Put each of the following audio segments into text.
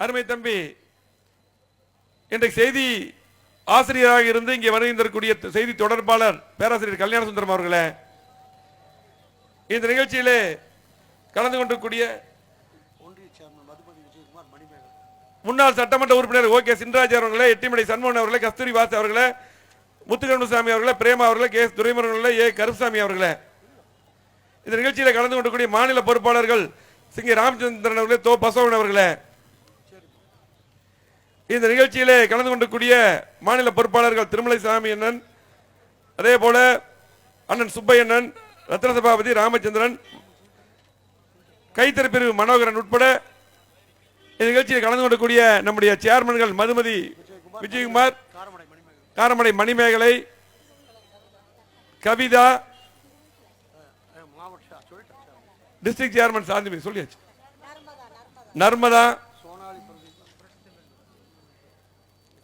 அருமை தம்பி இன்றைக்கு செய்தி ஆசிரியராக இருந்து இங்கே வருகின்றக்கூடிய செய்தி தொடர்பாளர் பேராசிரியர் கல்யாண சுந்தரம் அவர்களே இந்த நிகழ்ச்சியிலே கலந்து கொண்டிருக்கூடிய முன்னாள் சட்டமன்ற உறுப்பினர் ஓ கே சின்ராஜ் அவர்களே எட்டிமடை சண்முகன் அவர்களே கஸ்தூரி வாஸ் அவர்களே முத்துகருணசாமி அவர்களே பிரேமா அவர்களே கே எஸ் துரைமுருகன் அவர்களே ஏ கருப்பசாமி அவர்களே. இந்த நிகழ்ச்சியில் கலந்து கொண்டக்கூடிய மாநில பொறுப்பாளர்கள் சிங்கி ராமச்சந்திரன் அவர்களே தோ பசவன் அவர்களே இந்த நிகழ்ச்சியிலே கலந்து கொண்டக்கூடிய மாநில பொறுப்பாளர்கள் திருமலை சாமி அண்ணன் அதே போல அண்ணன் சுப்பையண்ணன் ரத்ன சபாபதி ராமச்சந்திரன் கைத்தறி பிரிவு மனோகரன் உட்பட இந்த நிகழ்ச்சியில் கலந்து கொள்ளக்கூடிய நம்முடைய சேர்மன்கள் மதுமதி விஜயகுமார் காரமடை மணிமேகலை கவிதா டிஸ்ட்ரிக்ட் சேர்மன் சாந்திமதி சொல்லியாச்சு. நர்மதா சோனாலி பிரதீப்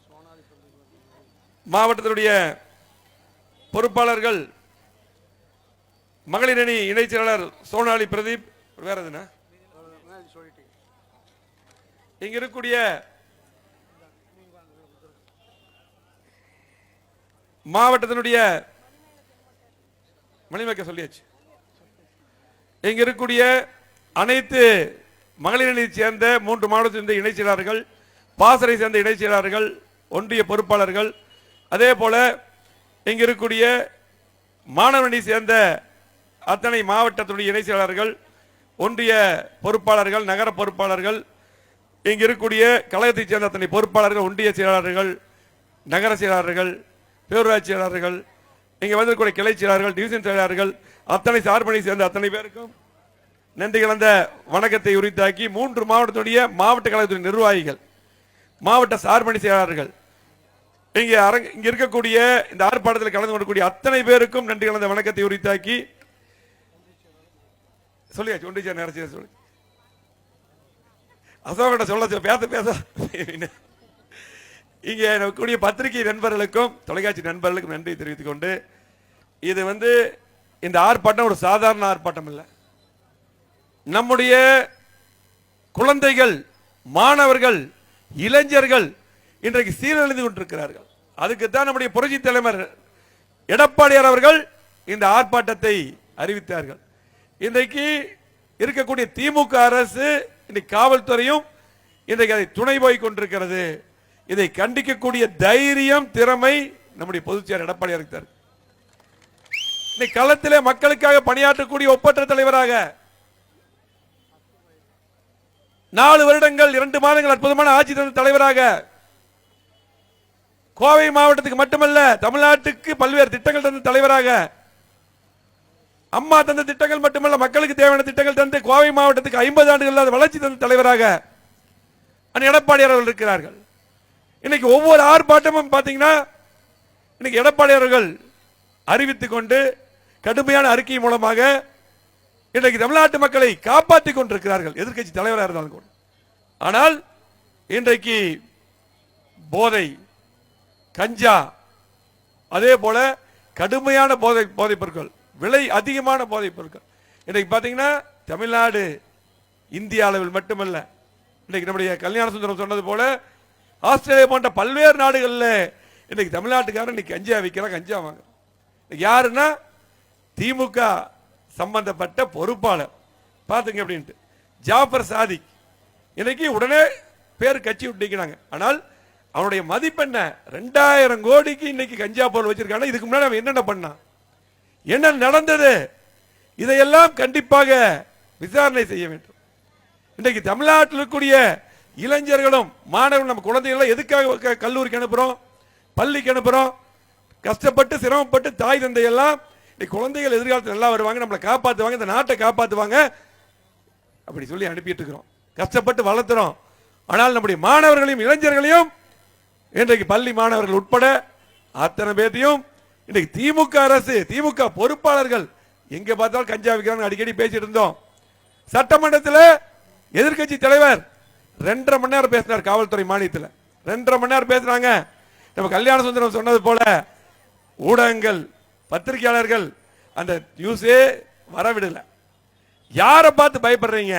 சோனாலி பிரதீப் மாவட்டத்தினுடைய பொறுப்பாளர்கள் மகளிர் அணி இணைச் செயலாளர் சோனாலி பிரதீப் வேற எதுனா? இங்க இருக்கக்கூடிய மாவட்டத்தினுடைய மணிமேக்க சொல்லியாச்சு. இங்க இருக்கக்கூடிய அனைத்து மகளிர் அணியை சேர்ந்த மூன்று மாவட்டத்தில் இருந்த இணைச் செயலாளர்கள் பாசறை சேர்ந்த இணைச் செயலாளர்கள் ஒன்றிய பொறுப்பாளர்கள் அதே போல இங்க இருக்கக்கூடிய மாணவனை சேர்ந்த அத்தனை மாவட்டத்தினுடைய இணை செயலாளர்கள் ஒன்றிய பொறுப்பாளர்கள் நகர பொறுப்பாளர்கள் இங்க இருக்கக்கூடிய கழகத்தைச் சேர்ந்த அத்தனை பொறுப்பாளர்கள் ஒன்றிய செயலாளர்கள் நகர செயலாளர்கள் பேரூராட்சி செயலாளர்கள் இங்கே வந்திருக்கக்கூடிய கிளை செயலாளர்கள் டிவிஷன் செயலாளர்கள் அத்தனை சார்பணி சேர்ந்த அத்தனை பேருக்கும் நன்றி கலந்த வணக்கத்தை உரித்தாக்கி மூன்று மாவட்டத்துடைய மாவட்ட கழகத்துடைய நிர்வாகிகள் மாவட்ட சார்பணி செயலாளர்கள் இங்கே அரங்க இங்கே இருக்கக்கூடிய இந்த ஆர்ப்பாட்டத்தில் கலந்து கொள்ளக்கூடிய அத்தனை பேருக்கும் நன்றி கலந்த வணக்கத்தை உரித்தாக்கி. சொல்லியாச்சு ஒன்றிய சேர் நேரச்சி சொல்லி அசோகிட்ட சொல்ல சொல்ல பேச பேச. இங்கே கூடிய பத்திரிகை நண்பர்களுக்கும் தொலைக்காட்சி நண்பர்களுக்கும் நன்றி தெரிவித்துக் கொண்டு இது வந்து இந்த ஆர்ப்பாட்டம் ஒரு சாதாரண ஆர்ப்பாட்டம் இல்லை. நம்முடைய குழந்தைகள் மாணவர்கள் இளைஞர்கள் இன்றைக்கு சீரழிந்து கொண்டிருக்கிறார்கள். அதுக்கு தான் நம்முடைய புரட்சி தலைவர் எடப்பாடியார் அவர்கள் இந்த ஆர்ப்பாட்டத்தை அறிவித்தார்கள். இன்றைக்கு இருக்கக்கூடிய திமுக அரசு இன்னைக்கு காவல்துறையும் இன்றைக்கு அதை துணை போய் கொண்டிருக்கிறது. இதை கண்டிக்கக்கூடிய தைரியம் திறமை நம்முடைய பொதுச்செயலர் எடப்பாடியாருக்கு இருக்கிறார் இன்னைக்கு களத்திலே மக்களுக்காக பணியாற்றக்கூடிய ஒப்பற்ற தலைவராக நாலு வருடங்கள் இரண்டு மாதங்கள் அற்புதமான ஆட்சி தந்த தலைவராக கோவை மாவட்டத்துக்கு மட்டுமல்ல தமிழ்நாட்டுக்கு பல்வேறு திட்டங்கள் தந்த தலைவராக அம்மா தந்த திட்டங்கள் மட்டுமல்ல மக்களுக்கு தேவையான திட்டங்கள் தந்து கோவை மாவட்டத்துக்கு ஐம்பது ஆண்டுகள் வளர்ச்சி தந்த தலைவராக அண்ணன் எடப்பாடியார் அவர்கள் இருக்கிறார்கள். இன்னைக்கு ஒவ்வொரு ஆர்ப்பாட்டமும் பார்த்தீங்கன்னா இன்னைக்கு எடப்பாடி அவர்கள் அறிவித்துக் கொண்டு கடுமையான அறிக்கை மூலமாக இன்றைக்கு தமிழ்நாட்டு மக்களை காப்பாற்றிக் கொண்டிருக்கிறார்கள் எதிர்க்கட்சி தலைவராக இருந்தாலும் கூட. ஆனால் இன்றைக்கு போதை கஞ்சா. அதே போல கடுமையான போதை போதைப் பொருட்கள் விலை அதிகமான போதைப் பொருட்கள் இன்றைக்கு பார்த்தீங்கன்னா தமிழ்நாடு இந்திய அளவில் மட்டுமல்ல இன்றைக்கு நம்முடைய கல்யாண சுந்தரம் சொன்னது போல ஆஸ்திரேலியா போன்ற பல்வேறு நாடுகளில் இன்னைக்கு தமிழ்நாட்டுக்காரன் இன்னைக்கு கஞ்சா விற்கிறான் கஞ்சா வாங்க யாருன்னா திமுக சம்பந்தப்பட்ட பொறுப்பாளர். பார்த்துங்க அப்படின்ட்டு. ஜாஃபர் சாதிக். இன்னைக்கு உடனே பேர் கட்சி விட்டுக்கிறாங்க ஆனால் அவனுடைய மதிப்பு என்ன? ரெண்டாயிரம் கோடிக்கு இன்னைக்கு கஞ்சா பொருள் வச்சிருக்காங்க. இதுக்கு முன்னாடி அவன் என்னென்ன பண்ணான்? என்ன நடந்தது? இதையெல்லாம் கண்டிப்பாக விசாரணை செய்ய வேண்டும். இன்றைக்கு தமிழ்நாட்டில் இருக்கக்கூடிய இளைஞர்களும் மாணவர்கள் நம்ம குழந்தைகளை எதுக்காக கல்லூரிக்கு அனுப்புறோம்? பள்ளிக்கு அனுப்புறோம்? கஷ்டப்பட்டு சிரமப்பட்டு தாய் தந்தை எல்லாம் இன்னைக்கு குழந்தைகள் எதிர்காலத்தில் நல்லா வருவாங்க நம்மளை காப்பாற்றுவாங்க இந்த நாட்டை காப்பாற்றுவாங்க அப்படி சொல்லி அனுப்பிட்டு இருக்கிறோம். கஷ்டப்பட்டு வளர்த்துறோம். ஆனால் நம்முடைய மாணவர்களையும் இளைஞர்களையும் இன்றைக்கு பள்ளி மாணவர்கள் உட்பட அத்தனை பேர்த்தையும் இன்றைக்கு திமுக அரசு திமுக பொறுப்பாளர்கள் எங்க பார்த்தாலும் கஞ்சா விற்கிறாங்க அடிக்கடி பேசிட்டு இருந்தோம். சட்டமன்றத்தில் எதிர்க்கட்சி தலைவர் ரெண்டரை மணி நேரம் பேசினார் காவல்துறை மானியத்தில் ரெண்டரை மணி நேரம் பேசுறாங்க. நம்ம கல்யாண சுந்தரம் சொன்னது போல ஊடகங்கள் பத்திரிகையாளர்கள் அந்த நியூஸே வரவிடல. யாரை பார்த்து பயப்படுறீங்க?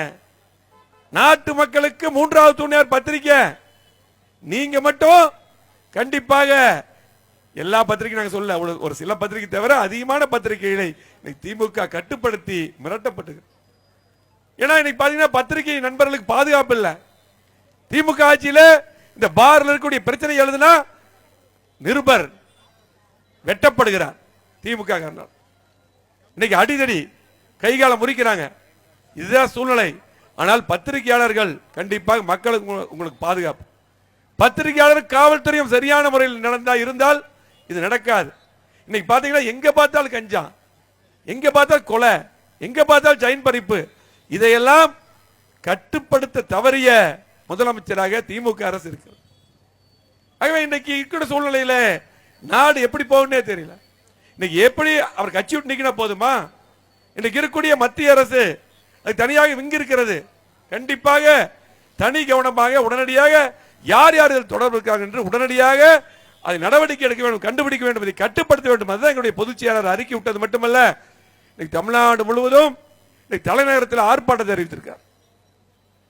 நாட்டு மக்களுக்கு மூன்றாவது துணையார் பத்திரிக்கை. நீங்க மட்டும் கண்டிப்பாக. எல்லா பத்திரிகை நாங்கள் சொல்ல ஒரு- ஒரு சில பத்திரிகை தவிர அதிகமான பத்திரிகைகளை இன்னைக்கு திமுக கட்டுப்படுத்தி மிரட்டப்பட்டு. ஏன்னா இன்னைக்கு பாத்தீங்கன்னா பத்திரிகை நண்பர்களுக்கு பாதுகாப்பு இல்லை. திமுக ஆட்சியில இந்த பார்ல இருக்கக்கூடிய பிரச்சனை எழுதுனா நிருபர் வெட்டப்படுகிறார். திமுக காரணம். இன்னைக்கு அடிதடி கைகால முறிக்கிறாங்க. இதுதான் சூழ்நிலை. ஆனால் பத்திரிகையாளர்கள் கண்டிப்பாக மக்களுக்கு உங்களுக்கு பாதுகாப்பு. பத்திரிகையாளர் காவல்துறையும் சரியான முறையில் நடந்தா இருந்தால் இது நடக்காது. இன்னைக்கு பார்த்தீங்கன்னா எங்க பார்த்தாலும் கஞ்சா எங்க பார்த்தால் கொலை எங்க பார்த்தால் ஜெயின் பறிப்பு இதையெல்லாம் கட்டுப்படுத்த தவறிய முதலமைச்சராக திமுக அரசு இருக்கிறது. ஆகவே இன்னைக்கு இருக்கிற சூழ்நிலையில நாடு எப்படி போகும்னே தெரியல. இன்னைக்கு எப்படி அவர் கட்சி விட்டு நிக்கினா போதுமா? இன்னைக்கு இருக்கக்கூடிய மத்திய அரசு அது தனியாக விங்க இருக்கிறது. கண்டிப்பாக தனி கவனமாக உடனடியாக யார் யார் இதில் தொடர்பு இருக்காங்க என்று உடனடியாக அதை நடவடிக்கை எடுக்க வேண்டும் கண்டுபிடிக்க வேண்டும் இதை கட்டுப்படுத்த வேண்டும். அதுதான் எங்களுடைய பொதுச் செயலாளர் அறிக்கை விட்டது மட்டுமல்ல இன்னைக்கு தமிழ்நாடு முழுவதும் இன்னைக்கு தலைநகரத்தில் ஆர்ப்பாட்டத்தை அறிவித்திருக்கார்.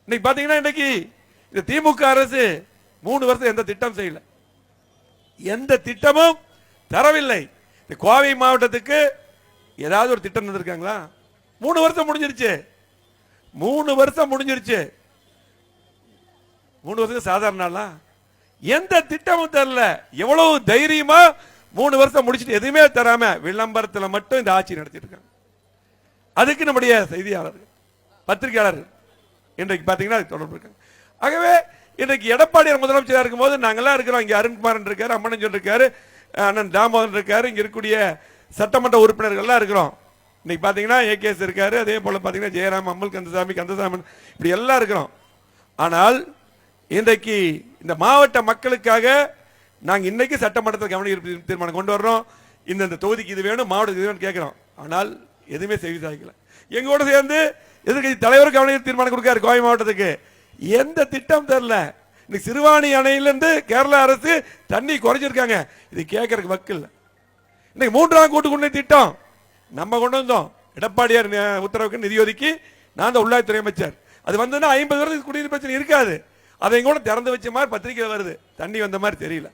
இன்னைக்கு பார்த்தீங்கன்னா இன்னைக்கு இந்த திமுக அரசு மூணு வருஷம் எந்த திட்டம் செய்யல. எந்த திட்டமும் தரவில்லை. இந்த கோவை மாவட்டத்துக்கு ஏதாவது ஒரு திட்டம் வந்திருக்காங்களா மூணு வருஷம் முடிஞ்சிருச்சு. மூணு வருஷம் முடிஞ்சிருச்சு. மூணு வருஷம் சாதாரணலாம் எந்த திட்டமும் தரல. எவ்வளவு தைரியமா மூணு வருஷம் முடிச்சிட்டு எதுவுமே தராம விளம்பரத்தில் மட்டும் இந்த ஆட்சி நடத்திட்டு இருக்காங்க. அதுக்கு நம்முடைய செய்தியாளர் பத்திரிகையாளர் இன்றைக்கு பார்த்தீங்கன்னா அது தொடர்பு இருக்காங்க. ஆகவே இன்றைக்கு எடப்பாடியார் முதலமைச்சராக இருக்கும்போது நாங்கள்லாம் இருக்கிறோம். இங்கே அருண்குமாரன் இருக்காரு அம்மனஞ்சன் இருக்காரு அண்ணன் தாமோதரன் இருக்காரு இங்கே இருக்கக்கூடிய சட்டமன்ற உறுப்பினர்கள்லாம் இருக்கிறோம். இன்னைக்கு பார்த்தீங்கன்னா ஏகேஎஸ் இருக்காரு அதே போல் பார்த்தீங்கன்னா ஜெயராம் அம்மல் கந்தசாமி கந்தசாமன் இப்படி எல்லாம் இருக்கிறோம். ஆனால் இன்றைக்கு இந்த மாவட்ட மக்களுக்காக நாங்கள் இன்னைக்கு சட்டமன்றத்தில் கவன தீர்மானம் கொண்டு வர்றோம். இந்த இந்த தொகுதிக்கு இது வேணும் மாவட்டத்துக்கு இது வேணும் கேட்குறோம் ஆனால் எதுவுமே செய்தி சாதிக்கல எங்களோட சேர்ந்து எதிர்கட்சி தலைவர் கவன தீர்மானம் கொடுக்காரு கோவை மாவட்டத்துக்கு. எந்த திட்டம் தெரில இன்னைக்கு சிறுவாணி அணையிலேருந்து கேரளா அரசு தண்ணி குறைஞ்சிருக்காங்க இது கேட்கறதுக்கு மக்கள் இன்னைக்கு மூன்றாம் கூட்டு குடிநீர் திட்டம் நம்ம கொண்டு வந்தோம். எடப்பாடியார் நி- உத்தரவுக்கு நிதி ஒதுக்கி நான் தான் உள்ளாட்சித்துறை அமைச்சர். அது வந்ததுன்னா ஐம்பது வருஷத்துக்கு குடிநீர் பிரச்சனை இருக்காது. அதையும் கூட திறந்து வச்ச மாதிரி பத்திரிக்கை வருது. தண்ணி வந்த மாதிரி தெரியல.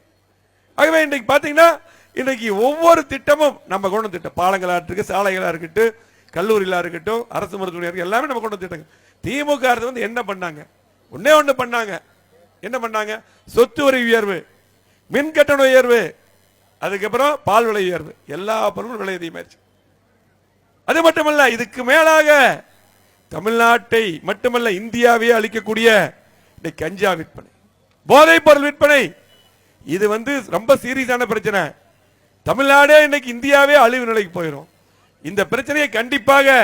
ஆகவே இன்றைக்கு பார்த்தீங்கன்னா இன்றைக்கு ஒவ்வொரு திட்டமும் நம்ம கொண்டு திட்டம் பாலங்களாக இருக்கு சாலைகளாக இருக்கட்டும் கல்லூரிகளாக இருக்கட்டும் அரசு மருத்துவமனை எல்லாமே நம்ம கொண்டு திட்டங்க. திமுக அரசு வந்து என்ன பண்ணாங்க? ஒன்னே ஒன்று பண்ணாங்க. என்ன பண்ணாங்க? சொத்து வரி உயர்வு மின் கட்டண உயர்வு அதுக்கப்புறம் பால் விலை உயர்வு. எல்லா பொருளும் விலை அதிகமாயிருச்சு. அது மட்டுமல்ல இதுக்கு மேலாக தமிழ்நாட்டை மட்டுமல்ல இந்தியாவையே அளிக்கக்கூடிய இன்னைக்கு கஞ்சா விற்பனை போதைப் பொருள் விற்பனை. இது வந்து ரொம்ப சீரியஸான பிரச்சனை. தமிழ்நாடே இன்னைக்கு இந்தியாவே அழிவு நிலைக்கு போயிடும் இந்த பிரச்சனையை கண்டிப்பாக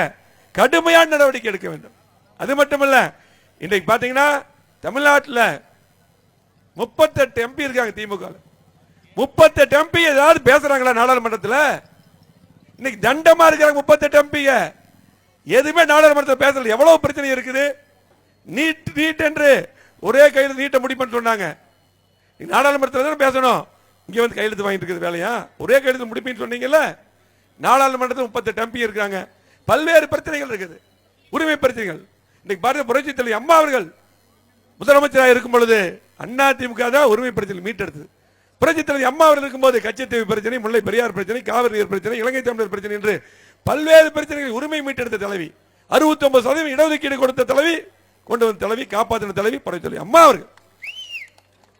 கடுமையான நடவடிக்கை எடுக்க வேண்டும். அது மட்டுமல்ல இன்றைக்கு பார்த்தீங்கன்னா தமிழ்நாட்டில் முப்பத்தெட்டு எம்பி இருக்காங்க திமுக முப்பத்தெட்டு எம்பி ஏதாவது பேசுறாங்களா நாடாளுமன்றத்தில்? இன்னைக்கு தண்டமா இருக்கிறாங்க முப்பத்தெட்டு எம்பிங்க எதுவுமே நாடாளுமன்றத்தில் பேசல. எவ்வளவு பிரச்சனை இருக்குது? நீட் நீட் என்று ஒரே கையில் நீட்ட முடிப்புன்னு சொன்னாங்க. நாடாளுமன்றத்தில் தானே பேசணும். இங்கே வந்து கையெழுத்து வாங்கிட்டு இருக்குது வேலையா? ஒரே கையெழுத்து முடிப்புன்னு சொன்னீங்கல்ல? நாடாளுமன்றத்தில் முப்பத்தெட்டு எம்பி இருக்காங்க. பல்வேறு பிரச்சனைகள் இருக்குது. உரிமை பிரச்சனைகள். இன்னைக்கு பாரதிய புரட்சி தலைவர் அம்மா அவர்கள் முதலமைச்சராக இருக்கும் பொழுது அண்ணா திமுக தான் உரிமை பிரச்சனை மீட்டெடுத்தது. புரட்சி தலைவர் அம்மா அவர்கள் இருக்கும்போது கச்சத்தீவு பிரச்சனை முல்லை பெரியார் பிரச்சனை காவிரி நீர் பிரச்சனை இலங்கை தமிழர் பிரச்சனை என்று பல்வேறு பிரச்சனைகள் உரிமை மீட்டெடுத்த தலைவி. 69% சதவீதம் இடஒதுக்கீடு கொடுத்த தலைவி கொண்டு வந்த தலைவி காப்பாற்றின தலைவி புரட்சி தலைவி அம்மா அவர்கள்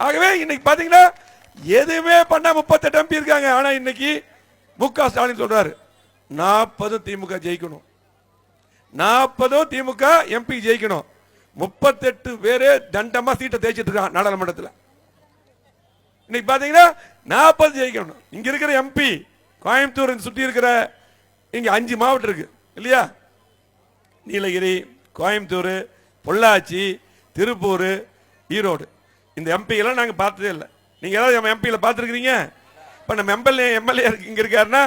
ஆகவே இன்னைக்கு பாத்தீங்கன்னா எதுவுமே பண்ண முப்பத்தெட்டு எம்பி இருக்காங்க. ஆனா இன்னைக்கு மு க ஸ்டாலின் சொல்றாரு நாற்பதும் திமுக ஜெயிக்கணும். நாற்பதும் திமுக எம்பி ஜெயிக்கணும். முப்பத்தெட்டு பேரு தண்டமா சீட்டை தேய்ச்சிட்டு இருக்கான் நாடாளுமன்றத்தில். இன்னைக்கு பாத்தீங்கன்னா நாற்பது ஜெயிக்கணும். இங்க இருக்கிற எம்பி கோயம்புத்தூர் சுற்றி இருக்கிற இங்க அஞ்சு மாவட்டம் இருக்கு. இல்லையா? நீலகிரி கோயம்புத்தூர் பொள்ளாச்சி திருப்பூர் ஈரோடு. இந்த எம்பியெல்லாம் நாங்கள் பார்த்ததே இல்லை. நீங்கள் ஏதாவது நம்ம எம்பியில் பார்த்துருக்கீங்க இப்போ நம்ம எம்எல்ஏ எம்எல்ஏ இங்கே இருக்காருன்னா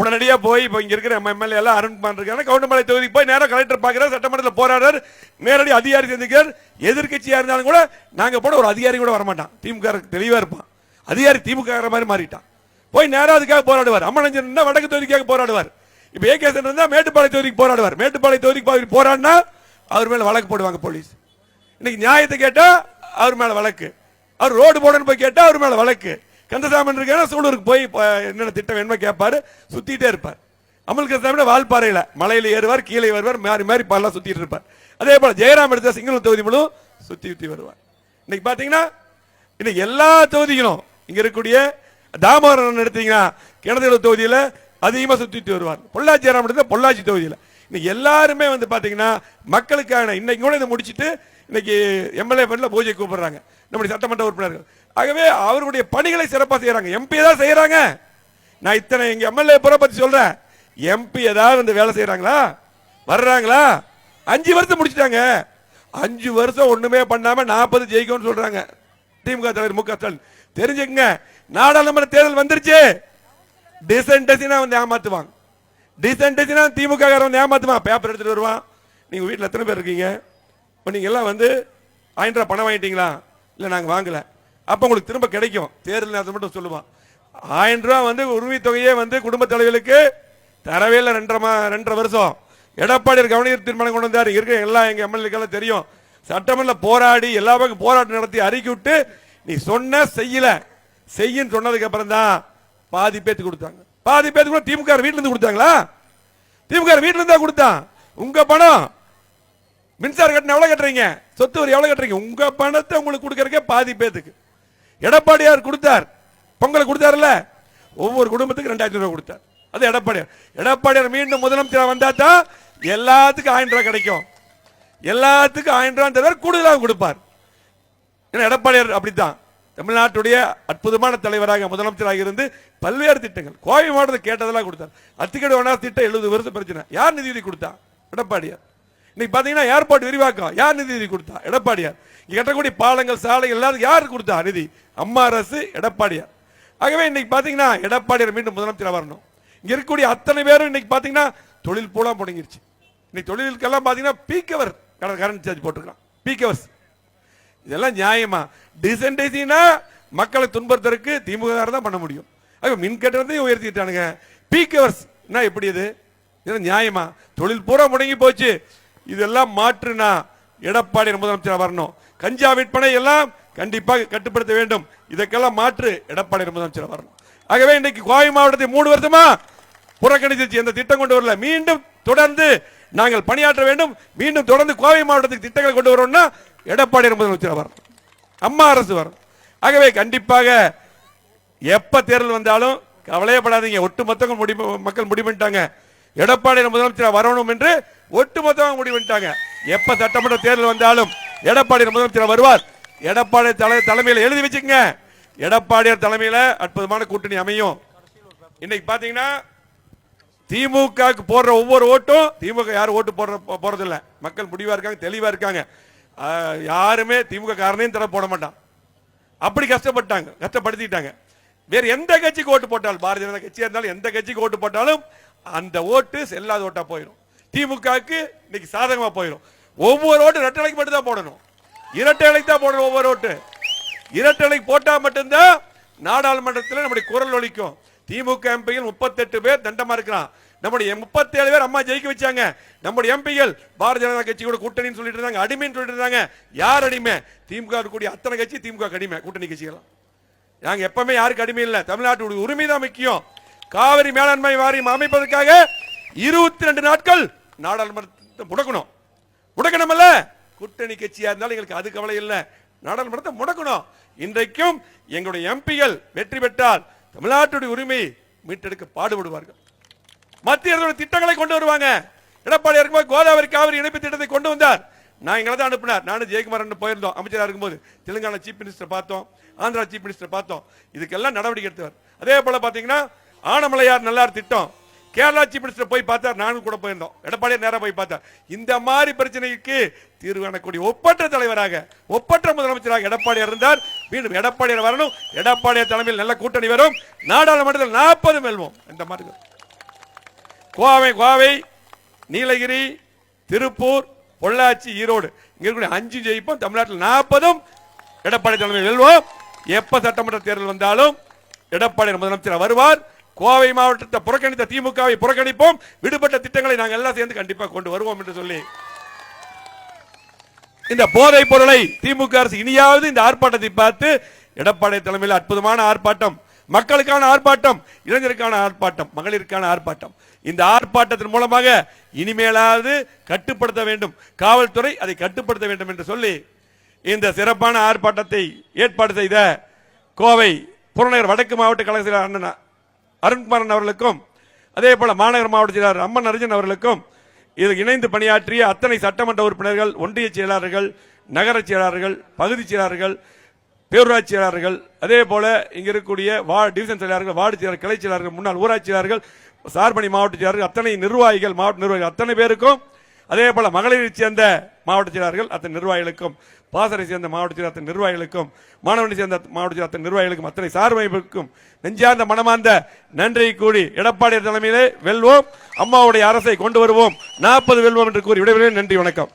உடனடியாக போய் இப்போ இங்கே இருக்கிற நம்ம எம்எல்ஏ எல்லாம் அருண்குமார் இருக்காங்க கவுண்டமலை தொகுதிக்கு போய் நேராக கலெக்டர் பார்க்குறாரு சட்டமன்றத்தில் போராடுறார். நேரடி அதிகாரி சந்திக்கிறார். எதிர்கட்சியாக இருந்தாலும் கூட நாங்கள் போட ஒரு அதிகாரி கூட வரமாட்டான். திமுக தெளிவாக இருப்பான். அதிகாரி திமுக மாதிரி மாறிட்டான். போய் நேராக அதுக்காக போராடுவார். அம்மனஞ்சன் இருந்தால் வடக்கு தொகுதிக்காக போராடுவார். இப்போ ஏகேசன் இருந்தால் மேட்டுப்பாளைய தொகுதிக்கு போராடுவார். மேட்டுப்பாளைய தொகுதிக்கு போராடினா அவர் மேல வழக்கு போடுவாங்க போலீஸ். இன்னைக்கு நியாயத்தை கேட்டா அவர் மேல வழக்கு. அவர் ரோடு போடணும்னு போய் கேட்டா அவர் மேல வழக்கு. கந்தசாமன் இருக்கா சூலூருக்கு போய் என்னென்ன திட்டம் வேணுமோ கேட்பாரு சுத்திட்டே இருப்பார். அமல் கந்தசாமி வால்பாறையில மலையில ஏறுவார் கீழே வருவார் மாறி மாறி பல்லாம் சுத்திட்டு இருப்பார். அதே போல ஜெயராம் எடுத்த சிங்கள தொகுதி முழுவதும் சுத்தி சுத்தி வருவார். இன்னைக்கு பாத்தீங்கன்னா இன்னைக்கு எல்லா தொகுதிகளும் இங்க இருக்கக்கூடிய தாமோதரன் எடுத்தீங்கன்னா கிணத்துல தொகுதியில் அதிகமாக சுற்றி வருவார். பொள்ளாச்சி ஜெயராம் எடுத்த பொள்ளாச்சி தொகுதியில். இன்னைக்கு எல்லாருமே வந்து பார்த்தீங்கன்னா மக்களுக்கான இன்னைக்கு கூட இதை முடிச்சுட்டு இன்னைக்கு எம்எல்ஏ பண்ணல பூஜை கூப்பிடுறாங்க. நம்முடைய சட்டமன்ற உறுப்பினர்கள். ஆகவே அவருடைய பணிகளை சிறப்பாக செய்கிறாங்க எம்பி ஏதாவது செய்கிறாங்க நான் இத்தனை எங்கள் எம்எல்ஏ புற பற்றி சொல்கிறேன் எம்பி ஏதாவது வந்து வேலை செய்கிறாங்களா வர்றாங்களா? அஞ்சு வருஷம் முடிச்சிட்டாங்க. அஞ்சு வருஷம் ஒன்றுமே பண்ணாமல் நாற்பது ஜெயிக்கும்னு சொல்கிறாங்க திமுக தலைவர் மு க ஸ்டாலின். தெரிஞ்சுக்கங்க. நாடாளுமன்ற தேர்தல் வந்துருச்சு. டிசன்டசினா வந்து ஏமாத்துவாங்க. டீசென்ட் திமுக காரன் ஏமாத்துமா பேப்பர் எடுத்துட்டு வருவான். நீங்க வீட்டில் எத்தனை பேர் இருக்கீங்க? இப்போ நீங்க எல்லாம் வந்து ஆயிரம் ரூபாய் பணம் வாங்கிட்டீங்களா? இல்லை நாங்கள் வாங்கலை. அப்போ உங்களுக்கு திரும்ப கிடைக்கும். தேர்தல் நேரத்தை மட்டும் சொல்லுவான். ஆயிரம் ரூபா வந்து உரிமை தொகையே வந்து குடும்ப தலைவர்களுக்கு தரவே இல்லை. ரெண்டரை மா ரெண்டரை வருஷம். எடப்பாடி கவனியர் தீர்மானம் கொண்டு வந்தார். இருக்கிற எல்லா எங்கள் எம்எல்ஏக்கெல்லாம் தெரியும். சட்டமன்ற போராடி எல்லா பக்கம் போராட்டம் நடத்தி அறிக்கை விட்டு நீ சொன்ன செய்யல. செய்யன்னு சொன்னதுக்கு அப்புறம் தான் பாதி பேத்து கொடுத்தாங்க. பாதி பேத்துக்கு கூட திமுக வீட்டுல இருந்து கொடுத்தாங்களா? திமுக வீட்டுல இருந்தா கொடுத்தான் உங்க பணம் மின்சார கட்டணம் எவ்வளவு கட்டுறீங்க? சொத்து வரி எவ்வளவு கட்டுறீங்க? உங்க பணத்தை உங்களுக்கு கொடுக்கறக்கே பாதி பேத்துக்கு. எடப்பாடியார் கொடுத்தார். பொங்கல் கொடுத்தாருல்ல? ஒவ்வொரு குடும்பத்துக்கு ரெண்டாயிரத்தி ரூபாய் கொடுத்தார். அது எடப்பாடியார். எடப்பாடியார் மீண்டும் முதலமைச்சர் வந்தா தான் எல்லாத்துக்கும் ஆயிரம் ரூபாய் கிடைக்கும். எல்லாத்துக்கும் ஆயிரம் ரூபாய் தவிர கூடுதலாக கொடுப்பார். ஏன்னா எடப்பாடியார் அப்படித்தான். தமிழ்நாட்டுடைய அற்புதமான தலைவராக முதலமைச்சராக இருந்து பல்வேறு திட்டங்கள். கோவை மாவட்டத்தை கேட்டதெல்லாம் கொடுத்தார். அத்திக்கடை ஒன்றா திட்டம் எழுபது வருஷம் பிரச்சனை. யார் நிதியுதவி கொடுத்தா? எடப்பாடியார். இன்னைக்கு பார்த்தீங்கன்னா ஏர்போர்ட் விரிவாக்கம் யார் நிதியுதவி கொடுத்தா? எடப்பாடியார். இங்கே கட்டக்கூடிய பாலங்கள் சாலை எல்லாரும் யார் கொடுத்தா நிதி? அம்மா அரசு எடப்பாடியார். ஆகவே இன்னைக்கு பார்த்தீங்கன்னா எடப்பாடியார் மீண்டும் முதலமைச்சராக வரணும். இங்கே இருக்கக்கூடிய அத்தனை பேரும் இன்னைக்கு பார்த்தீங்கன்னா தொழில் பூலாம் முடங்கிருச்சு. இன்னைக்கு தொழிலுக்கெல்லாம் பார்த்தீங்கன்னா பீக்கவர் கரண்ட் சார்ஜ் போட்டுருக்கான் பீக்கவர்ஸ் இதெல்லாம் நியாயமா? டிசன்டேசினா மக்களை துன்புறுத்தறதுக்கு திமுக தான் பண்ண முடியும். அது மின் கட்டணத்தையும் உயர்த்திட்டானுங்க. பீக் ஹவர்ஸ் என்ன எப்படி இது? இதெல்லாம் நியாயமா? தொழில் பூரா முடங்கி போச்சு. இதெல்லாம் மாற்றுனா எடப்பாடி முதலமைச்சர் வரணும். கஞ்சா விற்பனை எல்லாம் கண்டிப்பாக கட்டுப்படுத்த வேண்டும். இதற்கெல்லாம் மாற்று எடப்பாடி முதலமைச்சர் வரணும். ஆகவே இன்னைக்கு கோவை மாவட்டத்தை மூணு வருஷமா புறக்கணிச்சிருச்சு. எந்த திட்டம் கொண்டு வரல. மீண்டும் தொடர்ந்து நாங்கள் பணியாற்ற வேண்டும். மீண்டும் தொடர்ந்து கோவை மாவட்டத்துக்கு திட்டங்கள் கொண்டு வரோம்னா எடப்பாடி முதலமைச்சர் வரும். அம்மா அரசு வரும். ஆகவே கண்டிப்பாக எப்ப தேர்தல் வந்தாலும் கவலையப்படாதீங்க. ஒட்டுமொத்த முடிவு மக்கள் முடிவு பண்ணிட்டாங்க. எடப்பாடி முதலமைச்சர் வரணும் என்று ஒட்டுமொத்தமாக முடிவு பண்ணிட்டாங்க. எப்ப சட்டமன்ற தேர்தல் வந்தாலும் எடப்பாடி முதலமைச்சர் வருவார். எடப்பாடி தலை தலைமையில் எழுதி வச்சுக்கங்க. எடப்பாடியார் தலைமையில் அற்புதமான கூட்டணி அமையும். இன்னைக்கு பாத்தீங்கன்னா திமுக போடுற ஒவ்வொரு ஓட்டும் திமுக யாரும் ஓட்டு போடுற போறதில்லை. மக்கள் முடிவா இருக்காங்க தெளிவா இருக்காங்க. யாருமே திமுக காரனையும் தர போட மாட்டான். அப்படி கஷ்டப்பட்டாங்க கஷ்டப்படுத்திட்டாங்க. வேறு எந்த கட்சிக்கு ஓட்டு போட்டாலும் பாரதிய ஜனதா கட்சியாக இருந்தாலும் எந்த கட்சிக்கு ஓட்டு போட்டாலும் அந்த ஓட்டு செல்லாத ஓட்டாக போயிடும் திமுகவுக்கு இன்னைக்கு சாதகமாக போயிடும் ஒவ்வொரு ஓட்டு ரெட்டலைக்கு மட்டும் தான் போடணும். இரட்டைலைக்கு தான் போடணும் ஒவ்வொரு ஓட்டு. இரட்டலைக்கு போட்டால் மட்டும்தான் நாடாளுமன்றத்தில் நம்முடைய குரல் ஒழிக்கும் திமுக எம்பியில் முப்பத்தெட்டு பேர் தண்டமாக இருக்கிறான். நம்முடைய முப்பத்தேழு பேர் அம்மா ஜெயிக்க வச்சாங்க. நம்முடைய எம்பிகள் பாரதிய ஜனதா கட்சி கூட கூட்டணின்னு சொல்லிட்டு இருந்தாங்க அடிமைன்னு சொல்லிட்டு இருந்தாங்க. யார் அடிமை? திமுக இருக்கக்கூடிய அத்தனை கட்சி திமுக அடிமை கூட்டணி கட்சிகள் நாங்க எப்பவுமே யாருக்கு அடிமை இல்லை தமிழ்நாட்டுடைய உரிமை தான் முக்கியம். காவிரி மேலாண்மை வாரியம் அமைப்பதற்காக இருபத்தி ரெண்டு நாட்கள் நாடாளுமன்றத்தை முடக்கணும். முடக்கணும்ல? கூட்டணி கட்சியா இருந்தாலும் எங்களுக்கு அது கவலை இல்லை. நாடாளுமன்றத்தை முடக்கணும். இன்றைக்கும் எங்களுடைய எம்பிகள் வெற்றி பெற்றால் தமிழ்நாட்டுடைய உரிமை மீட்டெடுக்க பாடுபடுவார்கள். மத்திய அரசு திட்டங்களை கொண்டு வருவாங்க. எடப்பாடி இருக்கும்போது கோதாவரி காவிரி இணைப்பு திட்டத்தை கொண்டு வந்தார். நான் எங்களை தான் அனுப்பினார். நானும் ஜெயக்குமார் போயிருந்தோம். அமைச்சராக இருக்கும்போது தெலுங்கானா சீஃப் மினிஸ்டர் பார்த்தோம். ஆந்திரா சீஃப் மினிஸ்டர் பார்த்தோம். இதுக்கெல்லாம் நடவடிக்கை எடுத்தவர். அதே போல பார்த்தீங்கன்னா ஆனமலையார் நல்லார் திட்டம். கேரளா சீஃப் மினிஸ்டர் போய் பார்த்தார். நானும் கூட போயிருந்தோம். எடப்பாடியார் நேராக போய் பார்த்தார். இந்த மாதிரி பிரச்சனைக்கு தீர்வு காணக்கூடிய ஒப்பற்ற தலைவராக ஒப்பற்ற முதலமைச்சராக எடப்பாடியார் இருந்தார். மீண்டும் எடப்பாடியார் வரணும். எடப்பாடியார் தலைமையில் நல்ல கூட்டணி வரும். நாடாளுமன்றத்தில் நாற்பது வெல்வோம் இந்த மாதிரி கோவை கோவை நீலகிரி திருப்பூர் பொள்ளாச்சி ஈரோடு. இங்க இருக்கக்கூடிய அஞ்சு ஜெயிப்போம். தமிழ்நாட்டில் நாற்பதும் எடப்பாடி தலைமையில் வெல்வோம். எப்ப சட்டமன்ற தேர்தல் வந்தாலும் எடப்பாடி முதலமைச்சர் வருவார். கோவை மாவட்டத்தை புறக்கணித்த திமுகவை புறக்கணிப்போம். விடுபட்ட திட்டங்களை நாங்கள் எல்லாம் சேர்ந்து கண்டிப்பாக கொண்டு வருவோம் என்று சொல்லி. இந்த போதைப் பொருளை திமுக அரசு இனியாவது இந்த ஆர்ப்பாட்டத்தை பார்த்து எடப்பாடி தலைமையில் அற்புதமான ஆர்ப்பாட்டம் மக்களுக்கான ஆர்ப்பாட்டம் இளைஞருக்கான ஆர்ப்பாட்டம் மகளிருக்கான ஆர்ப்பாட்டம். இந்த ஆர்ப்பாட்டத்தின் மூலமாக இனிமேலாவது கட்டுப்படுத்த வேண்டும். காவல்துறை அதை கட்டுப்படுத்த வேண்டும் என்று சொல்லி இந்த சிறப்பான ஆர்ப்பாட்டத்தை ஏற்பாடு செய்த கோவை புறநகர் வடக்கு மாவட்ட கழக செயலாளர் அண்ணன் அருண்குமாரன் அவர்களுக்கும் அதே போல மாநகர மாவட்ட செயலாளர் அம்மன் அர்ஜுன் அவர்களுக்கும் இது இணைந்து பணியாற்றிய அத்தனை சட்டமன்ற உறுப்பினர்கள் ஒன்றிய செயலாளர்கள் நகர செயலாளர்கள் பகுதி செயலாளர்கள் பேரூராட்சியாளர்கள் அதே போல இங்க இருக்கக்கூடிய வா டிவிஷன் செயலாளர்கள் வார்டு செயலாளர் கிளை செயலாளர்கள் முன்னாள் ஊராட்சியாளர்கள் சார்பணி மாவட்ட செயலாளர்கள் அத்தனை நிர்வாகிகள் மாவட்ட நிர்வாகிகள் அத்தனை பேருக்கும் அதே போல மகளிரை சேர்ந்த மாவட்ட செயலாளர்கள் அத்தனை நிர்வாகிகளுக்கும் பாசறை சேர்ந்த மாவட்ட செயலர் அத்தனை நிர்வாகிகளுக்கும் மாணவனை சேர்ந்த மாவட்ட செயலர் அத்தனை நிர்வாகிகளுக்கும் அத்தனை சார்பமைப்புக்கும் நெஞ்சார்ந்த மனமார்ந்த நன்றி கூடி எடப்பாடி தலைமையிலே வெல்வோம். அம்மாவுடைய அரசை கொண்டு வருவோம். நாற்பது வெல்வோம் என்று கூறி விடைபெறுகிறேன். நன்றி வணக்கம்.